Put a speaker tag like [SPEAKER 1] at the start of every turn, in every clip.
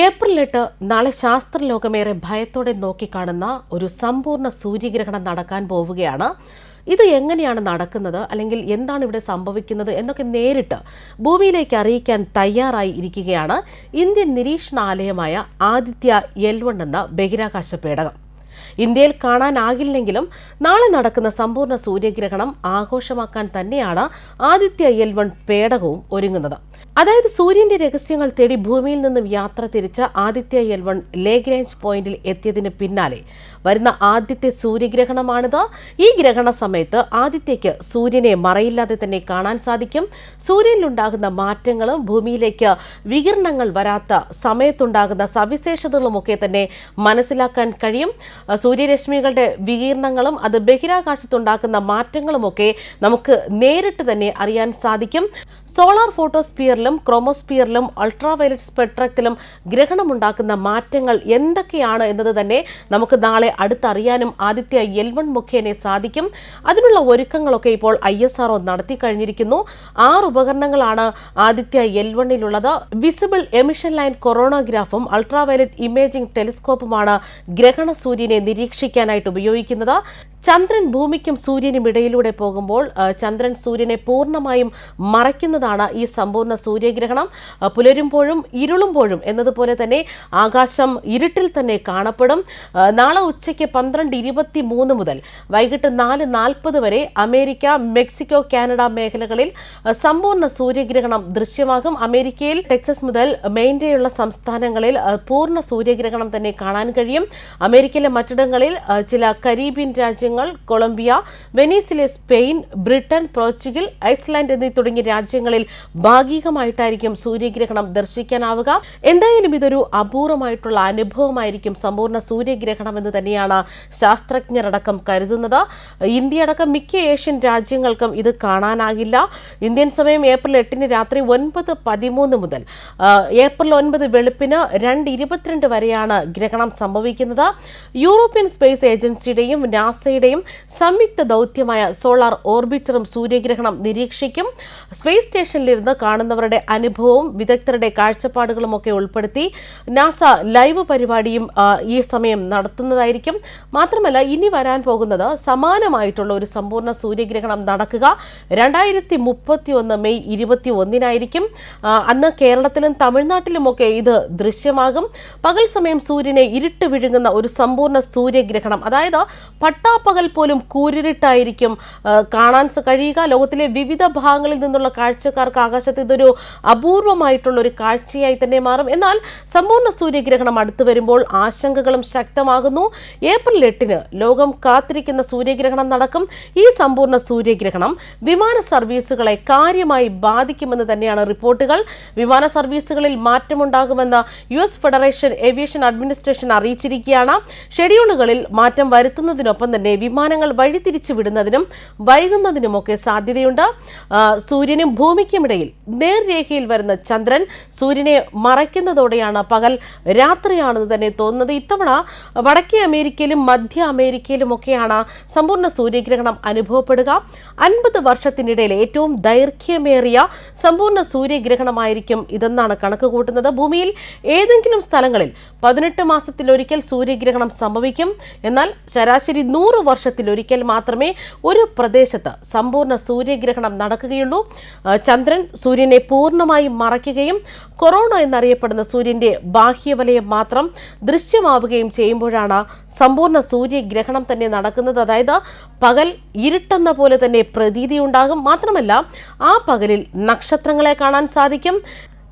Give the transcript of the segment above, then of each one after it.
[SPEAKER 1] April എട്ട് നാളെ ശാസ്ത്രലോകമേറെ ഭയത്തോടെ നോക്കിക്കാണുന്ന ഒരു സമ്പൂർണ സൂര്യഗ്രഹണം നടക്കാൻ പോവുകയാണ്. ഇത് എങ്ങനെയാണ് നടക്കുന്നത്? അല്ലെങ്കിൽ എന്താണ് ഇവിടെ സംഭവിക്കുന്നത്? എന്നൊക്കെ നേരിട്ട് ഭൂമിയിലേക്ക് അറിയിക്കാൻ തയ്യാറായി ഇരിക്കുകയാണ് ഇന്ത്യൻ നിരീക്ഷണാലയമായ ആദിത്യ എൽ വൺ എന്ന ബഹിരാകാശ പേടകം. ഇന്ത്യയിൽ കാണാനാകില്ലെങ്കിലും നാളെ നടക്കുന്ന സമ്പൂർണ സൂര്യഗ്രഹണം ആഘോഷമാക്കാൻ തന്നെയാണ് ആദിത്യ എൽ വൺ പേടകവും ഒരുങ്ങുന്നത്. അതായത് സൂര്യന്റെ രഹസ്യങ്ങൾ തേടി ഭൂമിയിൽ നിന്നും യാത്ര തിരിച്ച ആദിത്യ എൽ വൺ ലേഗ്രാഞ്ച് പോയിന്റിൽ എത്തിയതിന് പിന്നാലെ വരുന്ന ആദ്യത്തെ സൂര്യഗ്രഹണമാണിത്. ഈ ഗ്രഹണ സമയത്ത് ആദിത്യയ്ക്ക് സൂര്യനെ മറയില്ലാതെ തന്നെ കാണാൻ സാധിക്കും. സൂര്യനിലുണ്ടാകുന്ന മാറ്റങ്ങളും ഭൂമിയിലേക്ക് വികിരണങ്ങൾ വരാത്ത സമയത്തുണ്ടാകുന്ന സവിശേഷതകളുമൊക്കെ തന്നെ മനസ്സിലാക്കാൻ കഴിയും. സൂര്യരശ്മികളുടെ വികിരണങ്ങളും അത് ബഹിരാകാശത്തുണ്ടാക്കുന്ന മാറ്റങ്ങളുമൊക്കെ നമുക്ക് നേരിട്ട് തന്നെ അറിയാൻ സാധിക്കും. സോളാർ ഫോട്ടോസ്പിയറിലും ക്രോമോസ്പിയറിലും അൾട്രാവയലറ്റ് സ്പെക്ട്രത്തിലും ഗ്രഹണമുണ്ടാക്കുന്ന മാറ്റങ്ങൾ എന്തൊക്കെയാണ് എന്നത് തന്നെ നമുക്ക് നാളെ അടുത്തറിയാനും ആദിത്യ എൽ വൺ മുഖേനെ സാധിക്കും. അതിനുള്ള ഒരുക്കങ്ങളൊക്കെ ഇപ്പോൾ ഐ എസ് ആർ നടത്തി കഴിഞ്ഞിരിക്കുന്നു. ആറ് ഉപകരണങ്ങളാണ് ആദിത്യ എൽ വണ്ണിലുള്ളത് വിസിബിൾ എമിഷൻ ലൈൻ കൊറോണോഗ്രാഫും അൾട്രാവയലറ്റ് ഇമേജിംഗ് ടെലിസ്കോപ്പുമാണ് ഗ്രഹണ സൂര്യനെ നിരീക്ഷിക്കാനായിട്ട് ഉപയോഗിക്കുന്നത്. ചന്ദ്രൻ ഭൂമിക്കും സൂര്യനും ഇടയിലൂടെ പോകുമ്പോൾ ചന്ദ്രൻ സൂര്യനെ പൂർണമായും മറയ്ക്കുന്നതാണ് ഈ സമ്പൂർണ സൂര്യഗ്രഹണം. പുലരുമ്പോഴും ഇരുളുമ്പോഴും എന്നതുപോലെ തന്നെ ആകാശം ഇരുട്ടിൽ തന്നെ കാണപ്പെടും. നാളെ ഉച്ചയ്ക്ക് പന്ത്രണ്ട് ഇരുപത്തി മൂന്ന് മുതൽ വൈകിട്ട് നാല് നാൽപ്പത് വരെ അമേരിക്ക മെക്സിക്കോ കാനഡ മേഖലകളിൽ സമ്പൂർണ സൂര്യഗ്രഹണം ദൃശ്യമാകും. അമേരിക്കയിൽ ടെക്സസ് മുതൽ മെയിൻഡേയുള്ള സംസ്ഥാനങ്ങളിൽ പൂർണ സൂര്യഗ്രഹണം തന്നെ കാണാൻ കഴിയും. അമേരിക്കയിലെ മറ്റിടങ്ങളിൽ ചില കരീബിയൻ രാജ്യങ്ങൾ കൊളംബിയ വെനീസിലെ സ്പെയിൻ ബ്രിട്ടൻ പോർച്ചുഗൽ ഐസ്ലാൻഡ് എന്നീ തുടങ്ങിയ രാജ്യങ്ങളിൽ ഭാഗികമായിട്ടായിരിക്കും സൂര്യഗ്രഹണം ദർശിക്കാനാവുക. എന്തായാലും ഇതൊരു അപൂർവമായിട്ടുള്ള അനുഭവമായിരിക്കും സമ്പൂർണ സൂര്യഗ്രഹണം എന്ന് തന്നെയാണ് ശാസ്ത്രജ്ഞരടക്കം കരുതുന്നത്. ഇന്ത്യ അടക്കം മിക്ക ഏഷ്യൻ രാജ്യങ്ങൾക്കും ഇത് കാണാനാകില്ല. ഇന്ത്യൻ സമയം ഏപ്രിൽ എട്ടിന് രാത്രി ഒൻപത് പതിമൂന്ന് മുതൽ ഏപ്രിൽ ഒൻപത് വെളുപ്പിന് രണ്ട് ഇരുപത്തിരണ്ട് വരെയാണ് ഗ്രഹണം സംഭവിക്കുന്നത്. യൂറോപ്യൻ സ്പേസ് ഏജൻസിയുടെയും നാസയുടെയും സംയുക്ത ദൗത്യമായ സോളാർ ഓർബിറ്ററും സൂര്യഗ്രഹണം നിരീക്ഷിക്കും. സ്പേസ് സ്റ്റേഷനിലിരുന്ന് കാണുന്നവരുടെ അനുഭവവും വിദഗ്ധരുടെ കാഴ്ചപ്പാടുകളും ഒക്കെ ഉൾപ്പെടുത്തി നാസ ലൈവ് പരിപാടിയും ഈ സമയം നടത്തുന്നതായിരിക്കും. മാത്രമല്ല ഇനി വരാൻ പോകുന്നത് സമാനമായിട്ടുള്ള ഒരു സമ്പൂർണ സൂര്യഗ്രഹണം നടക്കുക. രണ്ടായിരത്തി മുപ്പത്തി ഒന്ന് മെയ് ഇരുപത്തി ഒന്നിനായിരിക്കും അന്ന് കേരളത്തിലും തമിഴ്നാട്ടിലുമൊക്കെ ഇത് ദൃശ്യമാകും. പകൽ സമയം സൂര്യനെ ഇരുട്ട് വിഴുങ്ങുന്ന ഒരു സമ്പൂർണ സൂര്യഗ്രഹണം അതായത് പട്ടാപ്പകൽ പോലും കൂരിരുട്ടായിരിക്കും കാണാൻ കഴിയുക. ലോകത്തിലെ വിവിധ ഭാഗങ്ങളിൽ നിന്നുള്ള കാഴ്ചക്കാർക്ക് ആകാശത്ത് ഇതൊരു അപൂർവമായിട്ടുള്ള ഒരു കാഴ്ചയായി തന്നെ മാറും. എന്നാൽ സമ്പൂർണ സൂര്യഗ്രഹണം അടുത്തു വരുമ്പോൾ ആശങ്കകളും ശക്തമാകുന്നു. ഏപ്രിൽ എട്ടിന് ലോകം കാത്തിരിക്കുന്ന സൂര്യഗ്രഹണം നടക്കും. ഈ സമ്പൂർണ സൂര്യഗ്രഹണം വിമാന സർവീസുകളെ കാര്യമായി ബാധിക്കുമെന്ന് തന്നെയാണ് റിപ്പോർട്ടുകൾ. വിമാന സർവീസുകളിൽ മാറ്റമുണ്ടാകുമെന്ന് U S federation aviation administration അറിയിച്ചിരിക്കുകയാണ്. ഷെഡ്യൂളുകളിൽ മാറ്റം വരുത്തുന്നതിനൊപ്പം തന്നെ വിമാനങ്ങൾ വഴിതിരിച്ചു വിടുന്നതിനും വൈകുന്നതിനുമൊക്കെ സാധ്യതയുണ്ട്. സൂര്യനും സൂര്യനും ഭൂമിക്കുമിടയിൽ നേർരേഖയിൽ വരുന്ന ചന്ദ്രൻ സൂര്യനെ മറയ്ക്കുന്നതോടെയാണ് പകൽ രാത്രിയാണെന്ന് തന്നെ തോന്നുന്നത്. ഇത്തവണ വടക്കേ അമേരിക്കയിലും മധ്യ അമേരിക്കയിലുമൊക്കെയാണ് സമ്പൂർണ സൂര്യഗ്രഹണം അനുഭവപ്പെടുക. അൻപത് വർഷത്തിനിടയിൽ ഏറ്റവും ദൈർഘ്യമേറിയ സമ്പൂർണ സൂര്യഗ്രഹണമായിരിക്കും ഇതെന്നാണ് കണക്ക് കൂട്ടുന്നത്. ഭൂമിയിൽ ഏതെങ്കിലും സ്ഥലങ്ങളിൽ പതിനെട്ട് മാസത്തിലൊരിക്കൽ സൂര്യഗ്രഹണം സംഭവിക്കും. എന്നാൽ ശരാശരി നൂറ് വർഷത്തിലൊരിക്കൽ മാത്രമേ ഒരു പ്രദേശത്ത് സമ്പൂർണ സൂര്യഗ്രഹണം നടക്കുകയുള്ളൂ. ചന്ദ്രൻ സൂര്യനെ പൂർണമായും മറയ്ക്കുകയും കൊറോണ എന്നറിയപ്പെടുന്ന സൂര്യന്റെ ബാഹ്യവലയം മാത്രം ദൃശ്യമാവുകയും ചെയ്യുമ്പോഴാണ് സമ്പൂർണ സൂര്യഗ്രഹണം തന്നെ നടക്കുന്നത്. അതായത് പകൽ ഇരുട്ടെന്ന പോലെ തന്നെ പ്രതീതി ഉണ്ടാകും മാത്രമല്ല ആ പകലിൽ നക്ഷത്രങ്ങളെ കാണാൻ സാധിക്കും.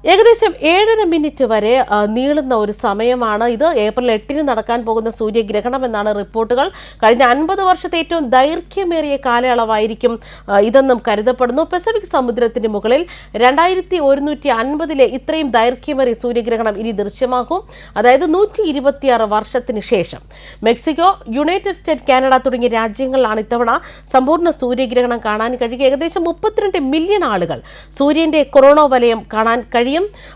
[SPEAKER 1] ഏകദേശം ഏഴര മിനിറ്റ് വരെ നീളുന്ന ഒരു സമയമാണ് ഇത്. ഏപ്രിൽ എട്ടിന് നടക്കാൻ പോകുന്ന സൂര്യഗ്രഹണം എന്നാണ് റിപ്പോർട്ടുകൾ. കഴിഞ്ഞ അൻപത് വർഷത്തെ ഏറ്റവും ദൈർഘ്യമേറിയ കാലയളവായിരിക്കും ഇതെന്നും കരുതപ്പെടുന്നു. പസഫിക് സമുദ്രത്തിന് മുകളിൽ രണ്ടായിരത്തി ഒരുന്നൂറ്റി അൻപതിലെ ഇത്രയും ദൈർഘ്യമേറിയ സൂര്യഗ്രഹണം ഇനി ദൃശ്യമാകും. അതായത് നൂറ്റി ഇരുപത്തിയാറ് വർഷത്തിന് ശേഷം. മെക്സിക്കോ യുണൈറ്റഡ് സ്റ്റേറ്റ് കാനഡ തുടങ്ങിയ രാജ്യങ്ങളിലാണ് ഇത്തവണ സമ്പൂർണ സൂര്യഗ്രഹണം കാണാൻ കഴിയുക. ഏകദേശം മുപ്പത്തിരണ്ട് മില്യൺ ആളുകൾ സൂര്യന്റെ കൊറോണ വലയം കാണാൻ കഴിയും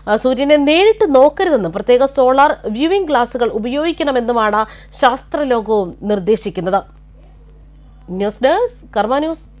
[SPEAKER 1] ആ, സൂര്യനെ നേരിട്ട് നോക്കരുതെന്നും പ്രത്യേക സോളാർ വ്യൂവിംഗ് ഗ്ലാസുകൾ ഉപയോഗിക്കണമെന്നുമാണ് ശാസ്ത്രലോകവും നിർദ്ദേശിക്കുന്നത്. News desk Karma news.